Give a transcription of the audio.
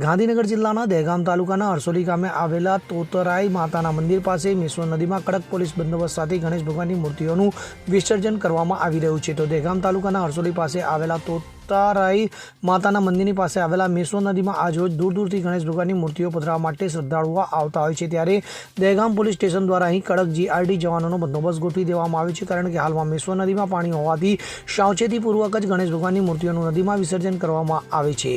ગાંધીનગર જિલ્લાના દહેગામ તાલુકાના અરસોલી ગામે આવેલા તોતરાઈ માતાના મંદિર પાસે મેશ્વો નદીમાં કડક પોલીસ બંદોબસ્ત સાથે ગણેશ ભગવાનની મૂર્તિઓનું વિસર્જન કરવામાં આવી રહ્યું છે. તો દહેગામ તાલુકાના હરસોલી પાસે આવેલા તોતારાઈ માતાના મંદિરની પાસે આવેલા મેશ્વો નદીમાં આજરોજ દૂર દૂરથી ગણેશ ભગવાનની મૂર્તિઓ પધરાવવા માટે શ્રદ્ધાળુઓ આવતા હોય છે. ત્યારે દહેગામ પોલીસ સ્ટેશન દ્વારા અહીં કડક જીઆરડી જવાનોનો બંદોબસ્ત ગોઠવી દેવામાં આવ્યો છે. કારણ કે હાલમાં મેશ્વો નદીમાં પાણી હોવાથી સાવચેતીપૂર્વક જ ગણેશ ભગવાનની મૂર્તિઓનું નદીમાં વિસર્જન કરવામાં આવે છે.